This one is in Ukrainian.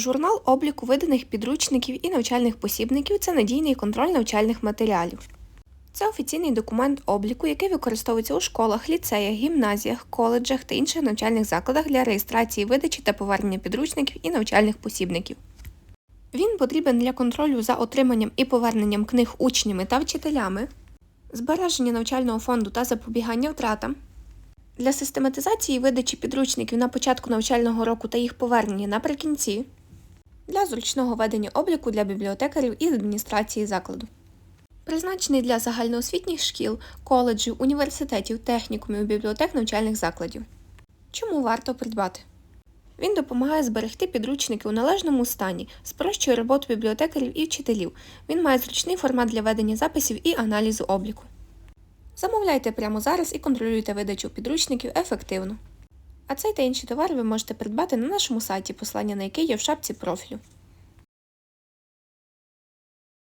Журнал обліку виданих підручників і навчальних посібників це надійний контроль навчальних матеріалів. Це офіційний документ обліку, який використовується у школах, ліцеях, гімназіях, коледжах та інших навчальних закладах для реєстрації видачі та повернення підручників і навчальних посібників. Він потрібен для контролю за отриманням і поверненням книг учнями та вчителями, збереження навчального фонду та запобігання втратам, для систематизації видачі підручників на початку навчального року та їх повернення наприкінці, для зручного ведення обліку для бібліотекарів і адміністрації закладу. Призначений для загальноосвітніх шкіл, коледжів, університетів, технікумів, бібліотек навчальних закладів. Чому варто придбати? Він допомагає зберегти підручники у належному стані, спрощує роботу бібліотекарів і вчителів. Він має зручний формат для ведення записів і аналізу обліку. Замовляйте прямо зараз і контролюйте видачу підручників ефективно. А цей та інші товари ви можете придбати на нашому сайті, посилання на який є в шапці профілю.